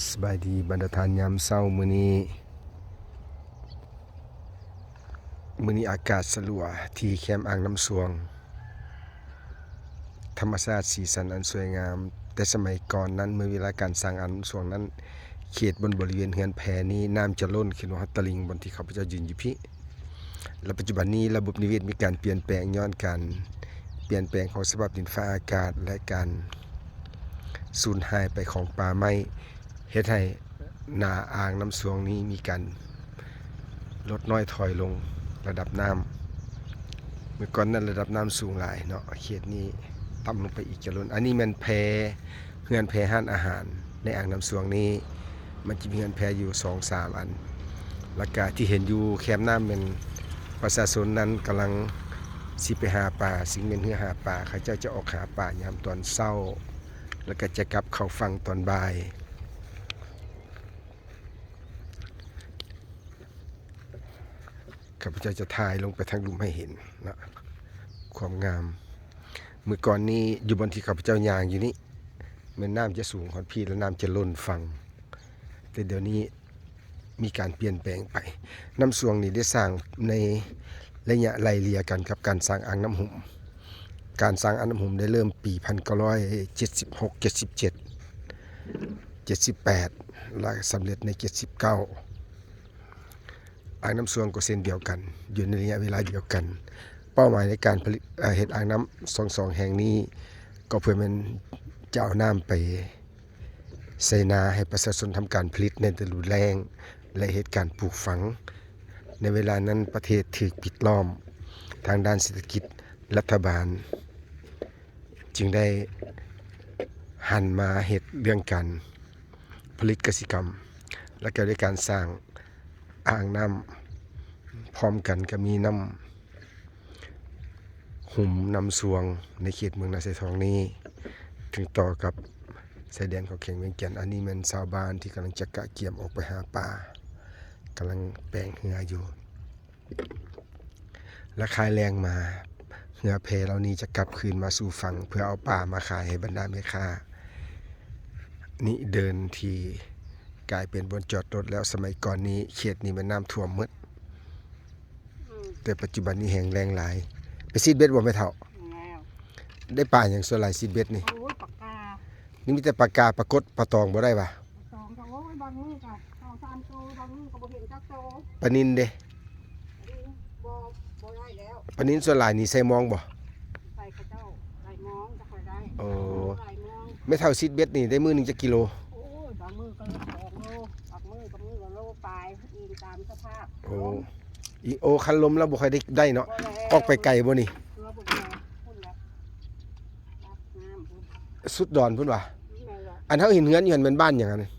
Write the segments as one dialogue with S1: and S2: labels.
S1: สบายดีบรรดาทานยามเศร้ามื้อนี้มื้อนี้อากาศสลัวที่แคมป์อ่างน้ำสวง ธรรมชาติสีสันอันสวยงาม แต่สมัยก่อนนั้นเมื่อเวลาการสร้างอ่างน้ำสวงนั้น เขตบนบริเวณเฮือนแพนี้น้ำจะล้นขึ้นว่าตลิงบนที่ข้าพเจ้ายืนอยู่พี่และปัจจุบันนี้ระบบนิเวศมีการเปลี่ยนแปลงย้อนการเปลี่ยนแปลงของสภาพดินฟ้าอากาศและการสูญหายไปของป่าไม้ เฮ็ดให้นาอ่างน้ำสวงนี้มีการลดน้อยถอยลงระดับน้ำเมื่อก่อนนั้นระดับน้ำสูงหลายเนาะเขตนี้ต่ำลงไปอีกจะล้นอันนี้มันแพเฮือนแพห้านอาหาร ในอ่างน้ำสวงนี้ มันจะมีเฮือนแพอยู่สองสามอันแล้วก็ที่เห็นอยู่แคมป์น้ำเป็นประชาชนนั้นกำลังสิไปหาปลาสิ่งเป็นเฮือหาปลาเขาเจ้าจะออกหาปลายามตอนเช้า แล้วก็จะกลับเข้าฟังตอนบ่าย ข้าพเจ้าจะถ่ายลงไปทางลุมให้เห็นนะความงามเมื่อก่อนนี้อยู่บนที่ข้าพเจ้ายางอยู่นี่แมันน้ำจะสูงขอนพี่และน้ำจะล้นฟัง แต่เดี๋ยวนี้มีการเปลี่ยนแปลงไป น้ำสวงนี่ได้สร้างในระยะไล่เลียกันกับการสร้างอ่างน้ำหุ่มการสร้างอ่างน้ำหุ่มได้เริ่มปี1976 77 78และสำเร็จใน79 อ่างน้ำสวงก็เส้นเดียวกัน อยู่ในระยะเวลาเดียวกัน เป้าหมายในการผลิตเห็ดอ่างน้ำสองสองแห่งนี้ ก็เพื่อมันจะเอาน้ำไปใส่นาให้ประชาชนทำการผลิตในฤดูแล้งและเหตุการณ์ปลูกฝัง ในเวลานั้นประเทศถูกปิดล้อม ทางด้านเศรษฐกิจรัฐบาล จึงได้หันมาเหตุเรื่องการผลิตกสิกรรม และก็ด้วยการสร้าง อ่างน้ำพร้อมกันก็มีน้ำหุ่มน้ำสวงในเขตเมืองนาเซทองนี้ ถึงต่อกับสายแดนของเขงเวียงจันทน์อันนี้มันชาวบ้านที่กำลังจะกะเกี่ยมออกไปหาปลากำลังแปลงเหืออยู่และขายแรงมาเหือเพเหล่านี้จะกลับคืนมาสู่ฝั่ง เพื่อเอาปลามาขายให้บรรดาแม่ค้านี่เดินที กลายเป็นบนจอดรถแล้วสมัยก่อนนี้เขตนี้มันน้ำท่วมหมด
S2: อืม
S1: แต่ปัจจุบันนี้แห้งแรงหลาย ไปซีดเบ็ดบ่ไม่เท่า
S2: แล้ว
S1: ได้ปลาอย่างส่วนหลายซีดเบ็ดนี่
S2: โอ้ยปากกา
S1: นี่มีแต่ปลากาปลากดปลาตองบ่ได้ปะ
S2: สองก็โอ้ยบางมือก็เอาสามโตบางมือก็บ่เห็นจักโต
S1: ปลานินเด้
S2: อันนี้บ่บ่ได้แล้ว
S1: ปลานินส่วนหลายนี่ใส่มองบ่
S2: ใส่กระเจ้าใส่มองจะค่อยได้
S1: โอ้
S2: ใส่มอง
S1: ไม่เท่าซีดเบ็ดนี่ได้มือหนึงจะกิโล
S2: โอ้ยบางมือก็ ตามสภาพ
S1: โอ้อีโอคันลมแล้วบ่ค่อยได้ได้เนาะ
S2: บ่แล้ว
S1: ออกไปไกลบ่นี่
S2: เรือบุญแล้วพุ่นแล้วรับน้ำพุ่น
S1: สุดดอนพุ่นว่ะ
S2: นี่แม่ละ
S1: อันเฮาเห็นเฮือนอยู่หั่นเป็นบ้านหยังอันนั้น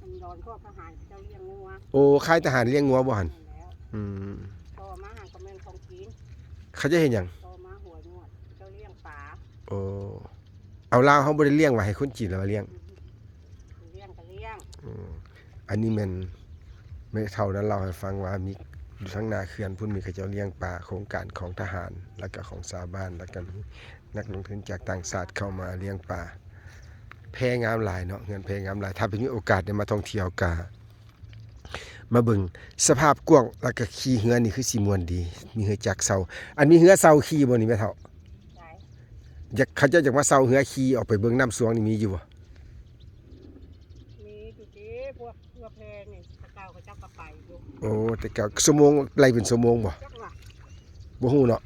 S2: มันโดนพวกทหารเจ้าเลี้ยงงัว
S1: โอ้ค่ายทหารเลี้ยงงัวบ่หั่น
S2: นั่นแล้ว
S1: อืม
S2: โตมาหาก็แม่นของกิน
S1: เขาจะเห็นหยัง
S2: โตมาหัวงวดเจ้าเลี้ยงปลา
S1: โอ้เอาลาวเฮาบ่ได้เลี้ยงไว้ให้คนจีนแล้วมาเลี้ยง
S2: เลี้ยงก็เลี้ยง
S1: อืม อันนี้แมันไม่เท่านั้นเราให้ฟังว่ามีอยู่ทั้งนาเขื่อนพุ่นมีเขาเจ้าเลี้ยงปลาโครงการของทหาร แล้วก็ของชาวบ้านแล้วก็มีนักลงทุนจากต่างชาติเข้ามาเลี้ยงปลาแพงามหลายเนาะเงินแพงามหลายถ้าเป็นมีโอกาสได้มาท่องเที่ยวกามาเบิ่งสภาพกว้างแล้วก็ขี่เหือนี่คือสิมวนดี มีเหือจักเซาอันมีเหือเซาขี่บ่นี่แม่เฒ่า
S2: ใช่
S1: อยากเขาเจ้าอยากมาเซาเหือขี่ออกไปเบิ่งน้ำสวงนี่มีอยู่บ่
S2: มีจุดที่พวกเพื่อเพลงนี่ตะเกาก็เจ้ากระไปอยู่
S1: โอ้แต่ก็ชั่วโมงไล่เป็นชั่วโมงบ่
S2: จักว่า
S1: บ่ฮู้เนาะ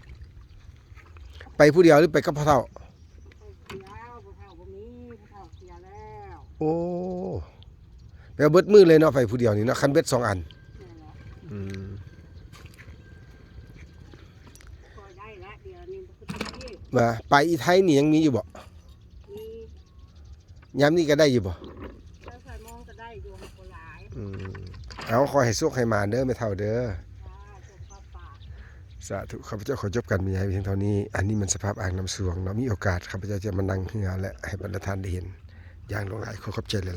S1: ไปผู้เดียวหรือไปกับพ่อเฒ่า
S2: เสียแล้วบ่เท่าบ่มีบ่เท่าเสียแล้ว
S1: โอ้แปลว่าเบิดมือเลยเนาะไปผู้เดียวนี่เนาะคันเบ็ดสองอัน
S2: นี่นแหละ
S1: อืม
S2: ก็ได้ละเดี๋ยวนี้มันคือที่
S1: ว่าไปอีไทยนี่ยังมีอยู่บ่
S2: มี
S1: ยามนี้ก็ได้อยู่บ่
S2: เจ้าใส่มองก็ได้อยู่หักบ่หลาย
S1: อืม เอาคอยให้สุขให้มาเด้อไม่เท่าเด้อสาธุข้าพเจ้าขอจบกันมีให้เพียงเท่านี้ อันนี้มันสภาพอ่างน้ำสวงเนาะมีโอกาสข้าพเจ้าจะมานั่งเหือและให้บรรดาทานได้เห็น อย่างหลวงหลายขอขอบใจหลาย